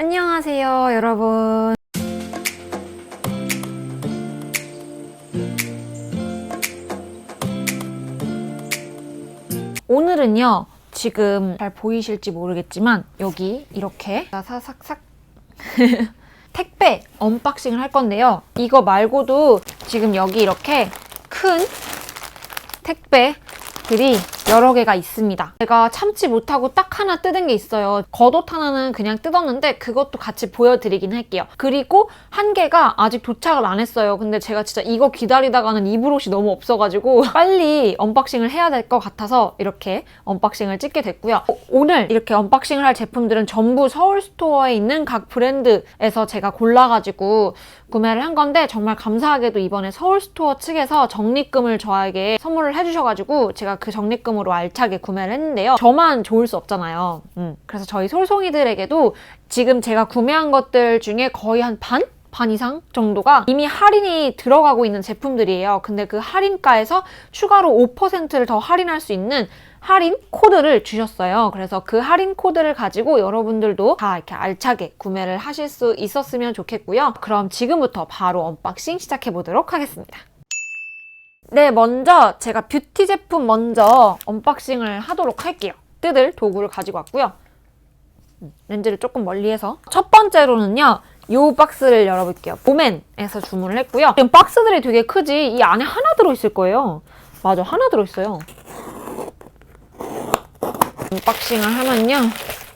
안녕하세요, 여러분. 오늘은요, 지금 잘 보이실지 모르겠지만, 여기 이렇게 사삭삭 택배 언박싱을 할 건데요. 이거 말고도 지금 여기 이렇게 큰 택배 들이 여러 개가 있습니다. 제가 참지 못하고 딱 하나 뜯은 게 있어요. 겉옷 하나는 그냥 뜯었는데 그것도 같이 보여드리긴 할게요. 그리고 한 개가 아직 도착을 안 했어요. 근데 제가 진짜 이거 기다리다가는 입을 옷이 너무 없어가지고 빨리 언박싱을 해야 될 것 같아서 이렇게 언박싱을 찍게 됐고요. 오- 오늘 이렇게 언박싱을 할 제품들은 전부 서울 스토어에 있는 각 브랜드에서 제가 골라가지고 구매를 한 건데 정말 감사하게도 이번에 서울 스토어 측에서 적립금을 저에게 선물을 해주셔가지고 제가 그 적립금으로 알차게 구매를 했는데요. 저만 좋을 수 없잖아요. 음, 그래서 저희 솔송이들에게도 지금 제가 구매한 것들 중에 거의 한 반? 반 이상 정도가 이미 할인이 들어가고 있는 제품들이에요. 근데 그 할인가에서 추가로 5%를 더 할인할 수 있는 할인 코드를 주셨어요. 그래서 그 할인 코드를 가지고 여러분들도 다 이렇게 알차게 구매를 하실 수 있었으면 좋겠고요. 그럼 지금부터 바로 언박싱 시작해 보도록 하겠습니다. 네, 먼저 제가 뷰티 제품 먼저 언박싱을 하도록 할게요. 뜯을 도구를 가지고 왔고요. 음, 렌즈를 조금 멀리해서 첫 번째로는요. 이 박스를 열어볼게요. 보맨에서 주문을 했고요. 지금 박스들이 되게 크지 이 안에 하나 들어있을 거예요. 맞아, 하나 들어있어요. 언박싱을 하면요.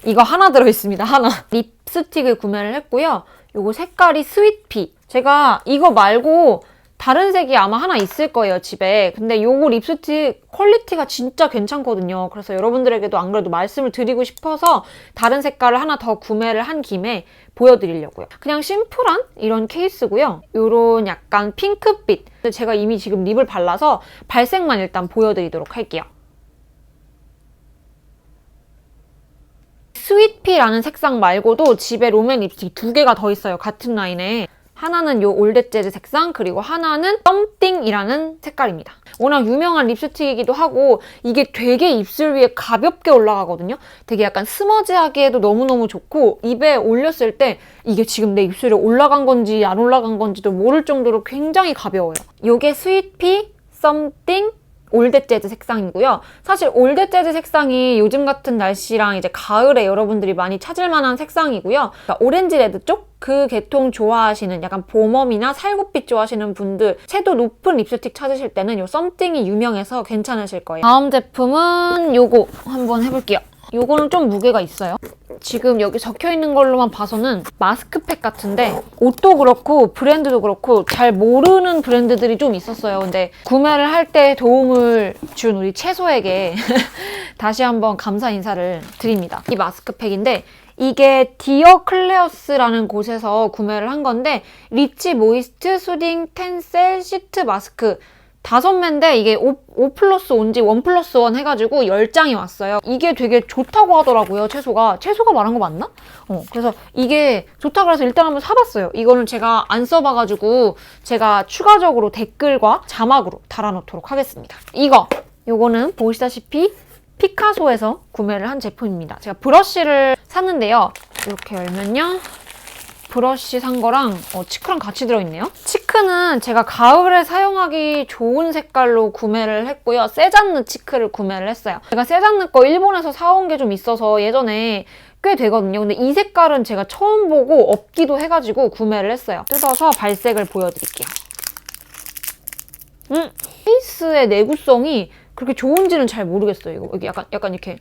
이거 하나 들어있습니다. 하나. 립스틱을 구매를 했고요. 요거 색깔이 스윗피. 제가 이거 말고 다른 색이 아마 하나 있을 거예요, 집에. 근데 요거 립스틱 퀄리티가 진짜 괜찮거든요. 그래서 여러분들에게도 안 그래도 말씀을 드리고 싶어서 다른 색깔을 하나 더 구매를 한 김에 보여드리려고요. 그냥 심플한 이런 케이스고요. 요런 약간 핑크빛. 제가 이미 지금 립을 발라서 발색만 일단 보여드리도록 할게요. 스윗피라는 색상 말고도 집에 롬앤 립스틱 두 개가 더 있어요. 같은 라인에. 하나는 요 올댓 재즈 색상 그리고 하나는 썸띵이라는 색깔입니다. 워낙 유명한 립스틱이기도 하고 이게 되게 입술 위에 가볍게 올라가거든요. 되게 약간 스머지하기에도 너무너무 좋고 입에 올렸을 때 이게 지금 내 입술에 올라간 건지 안 올라간 건지도 모를 정도로 굉장히 가벼워요. 요게 스윗피 썸띵 올댓 재즈 색상이고요. 사실 올댓 재즈 색상이 요즘 같은 날씨랑 이제 가을에 여러분들이 많이 찾을 만한 색상이고요. 그러니까 오렌지 레드 쪽? 그 계통 좋아하시는 약간 봄웜이나 살구빛 좋아하시는 분들 채도 높은 립스틱 찾으실 때는 요 썸띵이 유명해서 괜찮으실 거예요. 다음 제품은 요거 한번 해볼게요. 요거는 좀 무게가 있어요. 지금 여기 적혀 있는 걸로만 봐서는 마스크팩 같은데 옷도 그렇고 브랜드도 그렇고 잘 모르는 브랜드들이 좀 있었어요. 근데 구매를 할 때 도움을 준 우리 채소에게 다시 한번 감사 인사를 드립니다. 이 마스크팩인데 이게 디어 클레어스라는 곳에서 구매를 한 건데 리치 모이스트 수딩 텐셀 시트 마스크 다섯 매인데 이게 5, 5 플러스 5인지 1 플러스 1 해가지고 10장이 왔어요. 이게 되게 좋다고 하더라고요, 채소가. 채소가 말한 거 맞나? 어, 그래서 이게 좋다고 해서 일단 한번 사봤어요. 이거는 제가 안 써봐가지고 제가 추가적으로 댓글과 자막으로 달아놓도록 하겠습니다. 이거, 요거는 보시다시피 피카소에서 구매를 한 제품입니다. 제가 브러쉬를 샀는데요. 이렇게 열면요. 브러쉬 산 거랑 어, 치크랑 같이 들어있네요. 치크는 제가 가을에 사용하기 좋은 색깔로 구매를 했고요. 세잔느 치크를 구매를 했어요. 제가 세잔느 거 일본에서 사온 게 좀 있어서 예전에 꽤 되거든요. 근데 이 색깔은 제가 처음 보고 없기도 해가지고 구매를 했어요. 뜯어서 발색을 보여드릴게요. 음, 케이스의 내구성이 그렇게 좋은지는 잘 모르겠어요. 이거 여기 약간 약간 이렇게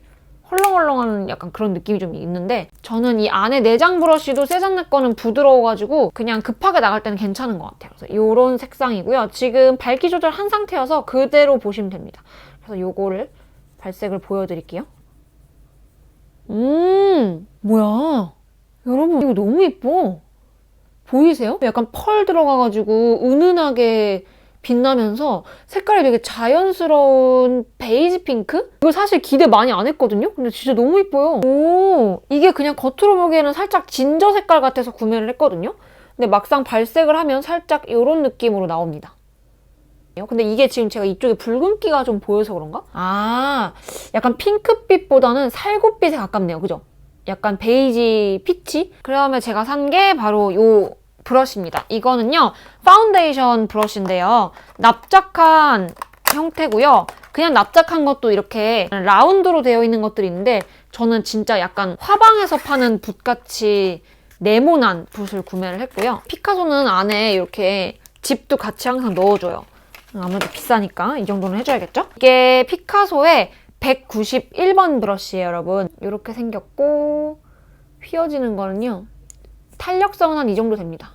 헐렁헐렁한 약간 그런 느낌이 좀 있는데 저는 이 안에 내장 브러쉬도 세잔느 거는 부드러워가지고 그냥 급하게 나갈 때는 괜찮은 것 같아요. 그래서 이런 색상이고요. 지금 밝기 조절한 상태여서 그대로 보시면 됩니다. 그래서 요거를 발색을 보여드릴게요. 음, 뭐야. 여러분, 이거 너무 예뻐. 보이세요? 약간 펄 들어가가지고 은은하게 빛나면서 색깔이 되게 자연스러운 베이지 핑크? 이거 사실 기대 많이 안 했거든요? 근데 진짜 너무 예뻐요. 오, 이게 그냥 겉으로 보기에는 살짝 진저 색깔 같아서 구매를 했거든요? 근데 막상 발색을 하면 살짝 이런 느낌으로 나옵니다. 근데 이게 지금 제가 이쪽에 붉은기가 좀 보여서 그런가? 아, 약간 핑크빛보다는 살구빛에 가깝네요. 그죠? 약간 베이지 피치? 그 다음에 제가 산 게 바로 요 브러쉬입니다. 이거는요, 파운데이션 브러쉬인데요. 납작한 형태고요. 그냥 납작한 것도 이렇게 라운드로 되어 있는 것들이 있는데 저는 진짜 약간 화방에서 파는 붓같이 네모난 붓을 구매를 했고요. 피카소는 안에 이렇게 집도 같이 항상 넣어줘요. 아무래도 비싸니까 이 정도는 해줘야겠죠? 이게 피카소의 191번 브러쉬예요, 여러분. 이렇게 생겼고 휘어지는 거는요. 탄력성은 한 이 정도 됩니다.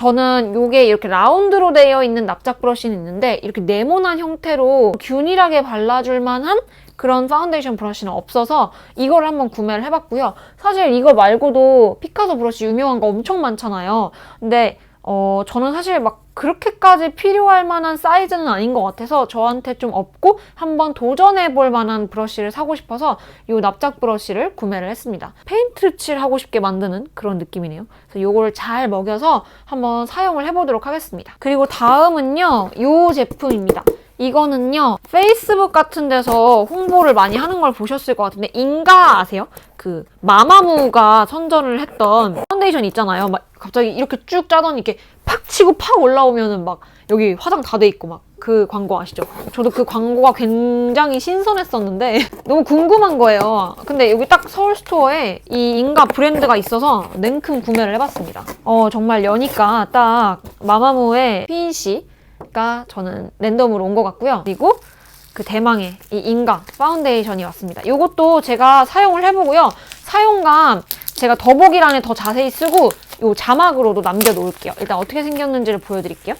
저는 이게 이렇게 라운드로 되어 있는 납작 브러쉬는 있는데 이렇게 네모난 형태로 균일하게 발라줄 만한 그런 파운데이션 브러쉬는 없어서 이걸 한번 구매를 해봤고요. 사실 이거 말고도 피카소 브러쉬 유명한 거 엄청 많잖아요. 근데 어, 저는 사실 막 그렇게까지 필요할 만한 사이즈는 아닌 것 같아서 저한테 좀 없고 한번 도전해 볼 만한 브러쉬를 사고 싶어서 이 납작 브러쉬를 구매를 했습니다. 페인트 칠하고 싶게 만드는 그런 느낌이네요. 그래서 이거를 잘 먹여서 한번 사용을 해보도록 하겠습니다. 그리고 다음은요, 이 제품입니다. 이거는요, 페이스북 같은 데서 홍보를 많이 하는 걸 보셨을 것 같은데, 인가 아세요? 그, 마마무가 선전을 했던 파운데이션 있잖아요. 막 갑자기 이렇게 쭉 짜더니 이렇게 팍 치고 팍 올라오면은 막 여기 화장 다 돼 있고 막 그 광고 아시죠? 저도 그 광고가 굉장히 신선했었는데 너무 궁금한 거예요. 근데 여기 딱 서울 스토어에 이 인가 브랜드가 있어서 냉큼 구매를 해봤습니다. 어 정말 여니까 딱 마마무의 휘인 씨가 저는 랜덤으로 온 것 같고요. 그리고 그 대망의 이 인가 파운데이션이 왔습니다. 이것도 제가 사용을 해보고요. 사용감 제가 더보기란에 더 자세히 쓰고 요 자막으로도 남겨놓을게요. 일단 어떻게 생겼는지를 보여드릴게요.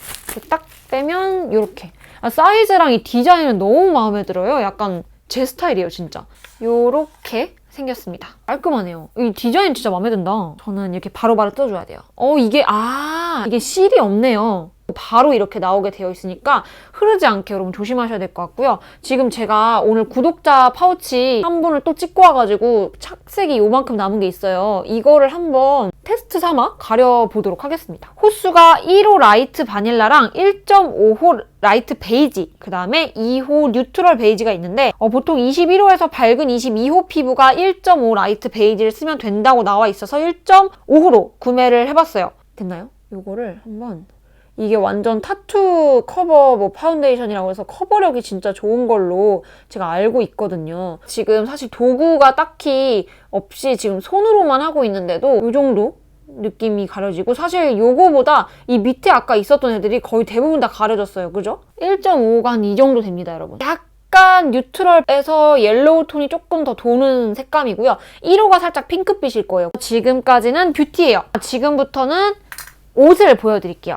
딱 빼면 이렇게 아, 사이즈랑 이 디자인은 너무 마음에 들어요. 약간 제 스타일이에요, 진짜. 요렇게 생겼습니다. 깔끔하네요. 이 디자인 진짜 마음에 든다. 저는 이렇게 바로바로 뜯어줘야 돼요. 어, 이게, 아, 이게 실이 없네요. 바로 이렇게 나오게 되어 있으니까 흐르지 않게 여러분 조심하셔야 될 것 같고요. 지금 제가 오늘 구독자 파우치 한 분을 또 찍고 와가지고 착색이 요만큼 남은 게 있어요. 이거를 한번 테스트 삼아 가려보도록 하겠습니다. 호수가 1호 라이트 바닐라랑 1.5호 라이트 베이지, 그 다음에 2호 뉴트럴 베이지가 있는데 어, 보통 21호에서 밝은 22호 피부가 1.5 라이트 베이지를 쓰면 된다고 나와 있어서 1.5호로 구매를 해봤어요. 됐나요? 요거를 한번 이게 완전 타투 커버 뭐 파운데이션이라고 해서 커버력이 진짜 좋은 걸로 제가 알고 있거든요. 지금 사실 도구가 딱히 없이 지금 손으로만 하고 있는데도 이 정도 느낌이 가려지고 사실 요거보다 이 밑에 아까 있었던 애들이 거의 대부분 다 가려졌어요. 그죠? 1.5가 한 이 정도 됩니다, 여러분. 약간 뉴트럴에서 옐로우 톤이 조금 더 도는 색감이고요. 1호가 살짝 핑크빛일 거예요. 지금까지는 뷰티예요. 지금부터는 옷을 보여드릴게요.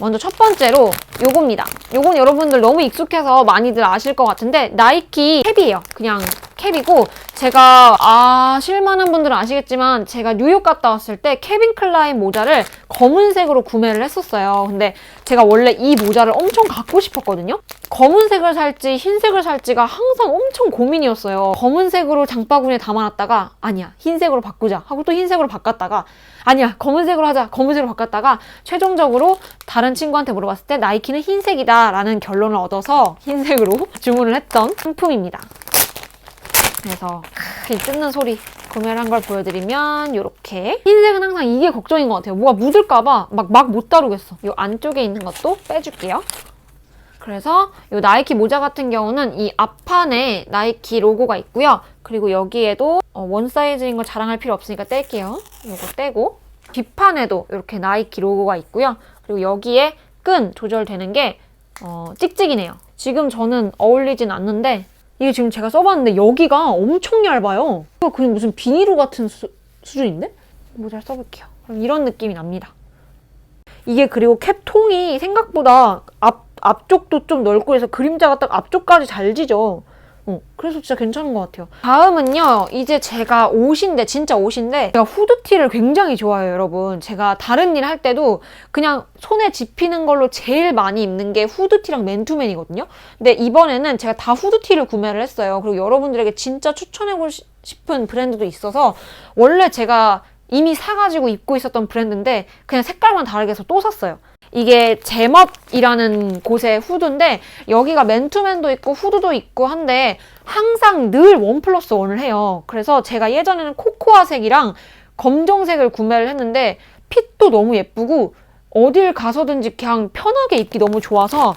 먼저 첫 번째로 요겁니다. 요건 여러분들 너무 익숙해서 많이들 아실 것 같은데 나이키 캡이에요. 그냥 캡이고 제가 아실 만한 분들은 아시겠지만 제가 뉴욕 갔다 왔을 때 케빈 클라인 모자를 검은색으로 구매를 했었어요. 근데 제가 원래 이 모자를 엄청 갖고 싶었거든요. 검은색을 살지 흰색을 살지가 항상 엄청 고민이었어요. 검은색으로 장바구니에 담아놨다가 아니야 흰색으로 바꾸자 하고 또 흰색으로 바꿨다가 아니야 검은색으로 하자 검은색으로 바꿨다가 최종적으로 다른 친구한테 물어봤을 때 나이키는 흰색이다 라는 결론을 얻어서 흰색으로 주문을 했던 상품입니다. 그래서 이 뜯는 소리 구매를 한 걸 보여드리면 이렇게 흰색은 항상 이게 걱정인 것 같아요. 뭐가 묻을까 봐 막 막 못 다루겠어. 이 안쪽에 있는 것도 빼줄게요. 그래서 이 나이키 모자 같은 경우는 이 앞판에 나이키 로고가 있고요. 그리고 여기에도 어, 원 사이즈인 걸 자랑할 필요 없으니까 뗄게요. 이거 떼고 뒷판에도 이렇게 나이키 로고가 있고요. 그리고 여기에 끈 조절되는 게 어, 찍찍이네요. 지금 저는 어울리진 않는데 이게 지금 제가 써봤는데 여기가 엄청 얇아요. 이거 그냥 무슨 비닐로 같은 수, 수준인데? 모자를 써볼게요. 그럼 이런 느낌이 납니다. 이게 그리고 캡 통이 생각보다 앞, 앞쪽도 좀 넓고 해서 그림자가 딱 앞쪽까지 잘 지죠. 어, 그래서 진짜 괜찮은 것 같아요. 다음은요, 이제 제가 옷인데, 진짜 옷인데, 제가 후드티를 굉장히 좋아해요, 여러분. 제가 다른 일 할 때도 그냥 손에 집히는 걸로 제일 많이 입는 게 후드티랑 맨투맨이거든요. 근데 이번에는 제가 다 후드티를 구매를 했어요. 그리고 여러분들에게 진짜 추천해보고 싶은 브랜드도 있어서, 원래 제가 이미 사가지고 입고 있었던 브랜드인데 그냥 색깔만 다르게 해서 또 샀어요. 이게 제멋이라는 곳의 후드인데 여기가 맨투맨도 있고 후드도 있고 한데 항상 늘 원 플러스 원을 해요. 그래서 제가 예전에는 코코아색이랑 검정색을 구매를 했는데 핏도 너무 예쁘고 어딜 가서든지 그냥 편하게 입기 너무 좋아서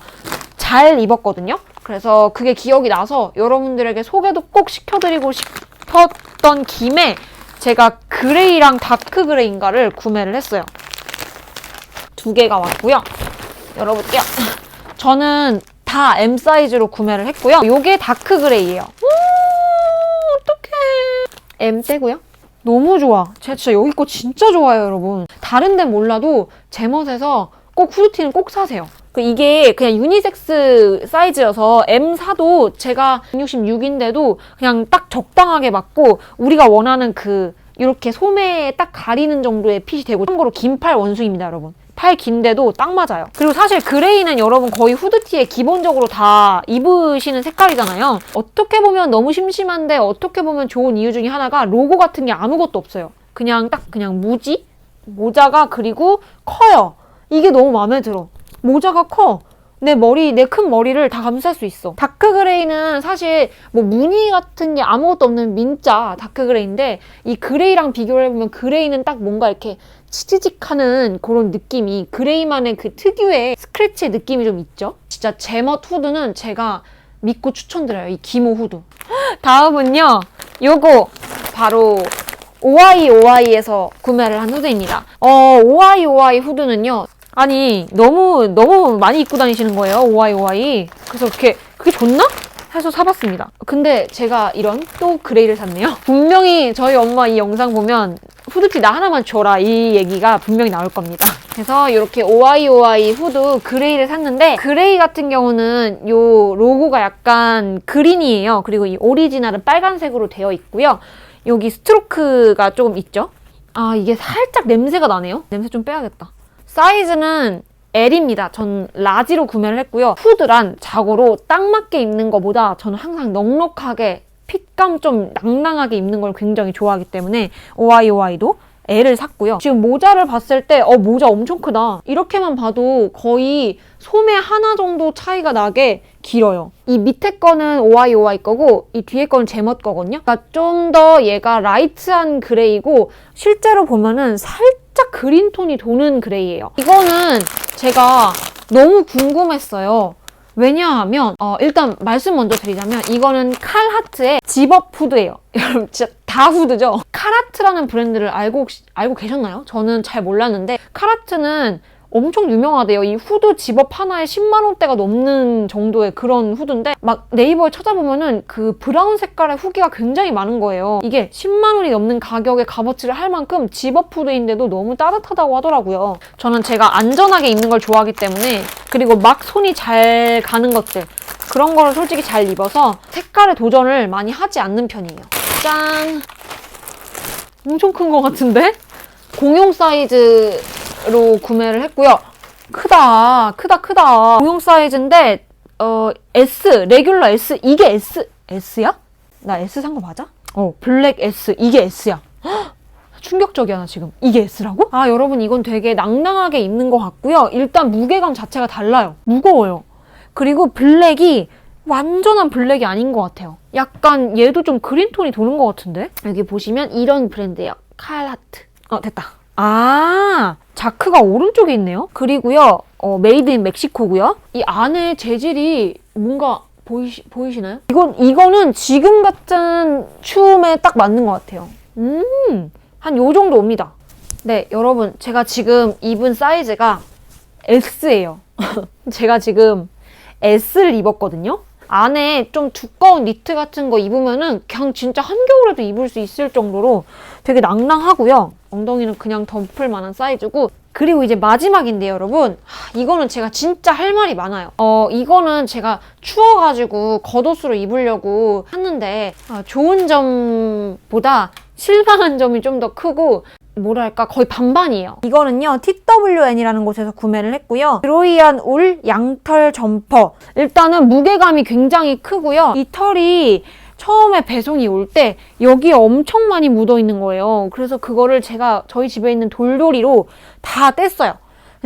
잘 입었거든요. 그래서 그게 기억이 나서 여러분들에게 소개도 꼭 시켜드리고 싶었던 김에 제가 그레이랑 다크 그레이인가를 구매를 했어요. 두 개가 왔고요. 열어볼게요. 저는 다 M 사이즈로 구매를 했고요. 요게 다크 그레이예요. 오, 어떡해. M 떼고요. 너무 좋아. 제가 진짜 여기 거 진짜 좋아요, 여러분. 다른 데는 몰라도 제멋에서 꼭 후드티는 꼭 사세요. 그 이게 그냥 유니섹스 사이즈여서 M 사도 제가 166인데도 그냥 딱 적당하게 맞고 우리가 원하는 그 이렇게 소매에 딱 가리는 정도의 핏이 되고 참고로 긴 팔 원숭입니다, 여러분. 팔 긴데도 딱 맞아요. 그리고 사실 그레이는 여러분 거의 후드티에 기본적으로 다 입으시는 색깔이잖아요. 어떻게 보면 너무 심심한데 어떻게 보면 좋은 이유 중에 하나가 로고 같은 게 아무것도 없어요. 그냥 딱 그냥 무지? 모자가 그리고 커요. 이게 너무 마음에 들어. 모자가 커. 내 머리, 내 큰 머리를 다 감쌀 수 있어. 다크 그레이는 사실 뭐 무늬 같은 게 아무것도 없는 민자 다크 그레이인데 이 그레이랑 비교를 해보면 그레이는 딱 뭔가 이렇게 치지직하는 그런 느낌이 그레이만의 그 특유의 스크래치의 느낌이 좀 있죠. 진짜 제멋 후드는 제가 믿고 추천드려요. 이 기모 후드. 다음은요. 요거 바로 오아이 오아이에서 구매를 한 후드입니다. 어, 오아이 오아이 후드는요. 아니, 너무, 너무 많이 입고 다니시는 거예요. 오아이 오아이. 그래서 그게, 그게 좋나? 해서 사봤습니다. 근데 제가 이런 또 그레이를 샀네요. 분명히 저희 엄마 이 영상 보면 후드티 나 하나만 줘라 이 얘기가 분명히 나올 겁니다. 그래서 이렇게 오아이 오아이 후드 그레이를 샀는데 그레이 같은 경우는 요 로고가 약간 그린이에요. 그리고 이 오리지널은 빨간색으로 되어 있고요. 여기 스트로크가 조금 있죠. 아 이게 살짝 냄새가 나네요. 냄새 좀 빼야겠다. 사이즈는 L입니다. 전 라지로 구매를 했고요. 후드란 자고로 딱 맞게 입는 것보다 저는 항상 넉넉하게 핏감 좀 낭낭하게 입는 걸 굉장히 좋아하기 때문에 OIOI도 L을 샀고요. 지금 모자를 봤을 때, 어, 모자 엄청 크다. 이렇게만 봐도 거의 소매 하나 정도 차이가 나게 길어요. 이 밑에 거는 OIOI 거고, 이 뒤에 거는 제멋 거거든요. 그러니까 좀 더 얘가 라이트한 그레이고, 실제로 보면은 살짝 그린톤이 도는 그레이예요. 이거는 제가 너무 궁금했어요. 왜냐하면 어, 일단 말씀 먼저 드리자면 이거는 칼하트의 집업 후드예요. 여러분 진짜 다 후드죠. 카라트라는 브랜드를 알고 알고 계셨나요? 저는 잘 몰랐는데 카라트는 엄청 유명하대요. 이 후드 집업 하나에 10만 원대가 넘는 정도의 그런 후드인데 막 네이버에 찾아보면은 그 브라운 색깔의 후기가 굉장히 많은 거예요. 이게 10만 원이 넘는 가격의 값어치를 할 만큼 집업 후드인데도 너무 따뜻하다고 하더라고요. 저는 제가 안전하게 입는 걸 좋아하기 때문에 그리고 막 손이 잘 가는 것들 그런 거를 솔직히 잘 입어서 색깔에 도전을 많이 하지 않는 편이에요. 짠! 엄청 큰 것 같은데? 공용 사이즈 로 구매를 했고요. 크다, 크다, 크다. 공용 사이즈인데 어 S, 레귤러 S 이게 S S야? 나 S 산 거 맞아? 어, 블랙 S 이게 S야. 헉, 충격적이야 나 지금 이게 S라고? 아 여러분 이건 되게 낭낭하게 입는 것 같고요. 일단 무게감 자체가 달라요. 무거워요. 그리고 블랙이 완전한 블랙이 아닌 것 같아요. 약간 얘도 좀 그린톤이 도는 것 같은데? 여기 보시면 이런 브랜드예요. 칼하트. 어 됐다. 아, 자크가 오른쪽에 있네요. 그리고요, 어, 메이드 인 멕시코고요. 이 안에 재질이 뭔가 보이시, 보이시나요? 이건, 이거는 지금 같은 추움에 딱 맞는 것 같아요. 음, 한 요 정도 옵니다. 네, 여러분, 제가 지금 입은 사이즈가 S예요. 제가 지금 S를 입었거든요. 안에 좀 두꺼운 니트 같은 거 입으면은 그냥 진짜 한겨울에도 입을 수 있을 정도로 되게 낭낭하고요. 엉덩이는 그냥 덮을 만한 사이즈고 그리고 이제 마지막인데요, 여러분. 하, 이거는 제가 진짜 할 말이 많아요. 어, 이거는 제가 추워가지고 겉옷으로 입으려고 샀는데 아, 좋은 점보다 실망한 점이 좀 더 크고 뭐랄까 거의 반반이에요. 이거는요 TWN이라는 곳에서 구매를 했고요. 드로이한 울 양털 점퍼. 일단은 무게감이 굉장히 크고요. 이 털이 처음에 배송이 올 때 여기에 엄청 많이 묻어 있는 거예요. 그래서 그거를 제가 저희 집에 있는 돌돌이로 다 뗐어요.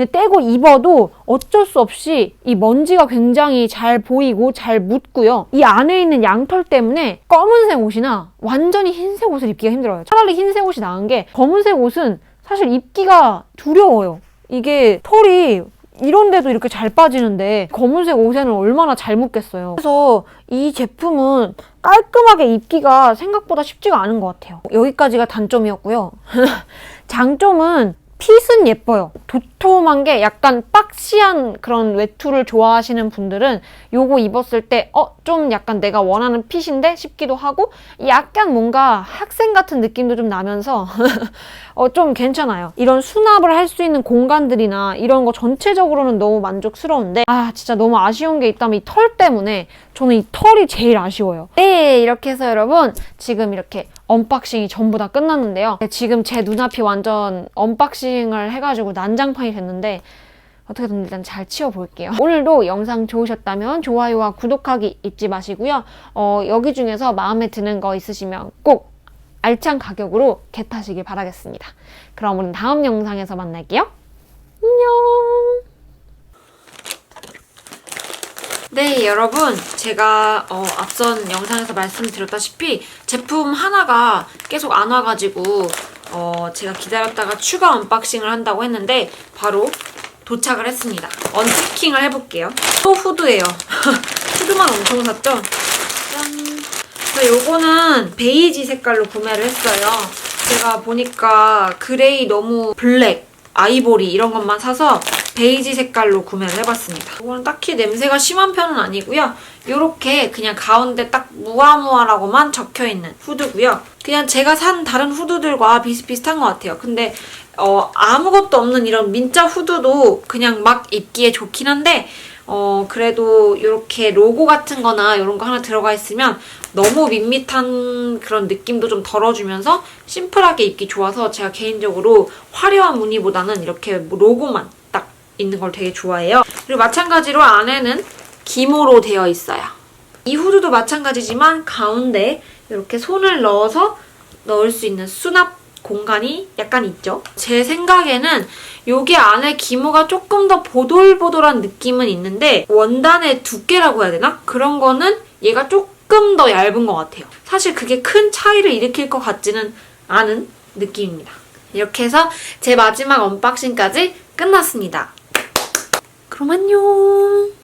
떼고 입어도 어쩔 수 없이 이 먼지가 굉장히 잘 보이고 잘 묻고요. 이 안에 있는 양털 때문에 검은색 옷이나 완전히 흰색 옷을 입기가 힘들어요. 차라리 흰색 옷이 나은 게 검은색 옷은 사실 입기가 두려워요. 이게 털이 이런데도 이렇게 잘 빠지는데 검은색 옷에는 얼마나 잘 묻겠어요. 그래서 이 제품은 깔끔하게 입기가 생각보다 쉽지가 않은 것 같아요. 여기까지가 단점이었고요. 장점은 핏은 예뻐요. 도톰한 게 약간 박시한 그런 외투를 좋아하시는 분들은 요거 입었을 때, 어, 좀 약간 내가 원하는 핏인데 싶기도 하고, 약간 뭔가 학생 같은 느낌도 좀 나면서, 어, 좀 괜찮아요. 이런 수납을 할 수 있는 공간들이나 이런 거 전체적으로는 너무 만족스러운데, 아, 진짜 너무 아쉬운 게 있다면 이 털 때문에 저는 이 털이 제일 아쉬워요. 네, 이렇게 해서 여러분, 지금 이렇게 언박싱이 전부 다 끝났는데요. 지금 제 눈앞이 완전 언박싱을 해가지고 난장판이 됐는데, 어떻게든 일단 잘 치워볼게요. 오늘도 영상 좋으셨다면 좋아요와 구독하기 잊지 마시고요. 어, 여기 중에서 마음에 드는 거 있으시면 꼭 알찬 가격으로 겟하시길 바라겠습니다. 그럼 우린 다음 영상에서 만날게요. 안녕! 네, 여러분. 제가 어, 앞선 영상에서 말씀드렸다시피 제품 하나가 계속 안 와가지고 어, 제가 기다렸다가 추가 언박싱을 한다고 했는데 바로 도착을 했습니다. 언패킹을 해볼게요. 또 후드예요. 후드만 엄청 샀죠? 짠! 그래서 요거는 베이지 색깔로 구매를 했어요. 제가 보니까 그레이 너무 블랙, 아이보리 이런 것만 사서 베이지 색깔로 구매를 해봤습니다. 이거는 딱히 냄새가 심한 편은 아니고요. 이렇게 그냥 가운데 딱 무아무아라고만 적혀있는 후드고요. 그냥 제가 산 다른 후드들과 비슷비슷한 것 같아요. 근데 어, 아무것도 없는 이런 민자 후드도 그냥 막 입기에 좋긴 한데 어, 그래도 이렇게 로고 같은 거나 이런 거 하나 들어가 있으면 너무 밋밋한 그런 느낌도 좀 덜어주면서 심플하게 입기 좋아서 제가 개인적으로 화려한 무늬보다는 이렇게 뭐 로고만 딱 있는 걸 되게 좋아해요. 그리고 마찬가지로 안에는 기모로 되어 있어요. 이 후드도 마찬가지지만 가운데 이렇게 손을 넣어서 넣을 수 있는 수납 공간이 약간 있죠. 제 생각에는 여기 안에 기모가 조금 더 보돌보돌한 느낌은 있는데 원단의 두께라고 해야 되나? 그런 거는 얘가 조금 더 얇은 것 같아요. 사실 그게 큰 차이를 일으킬 것 같지는 않은 느낌입니다. 이렇게 해서 제 마지막 언박싱까지 끝났습니다. 그럼 안녕!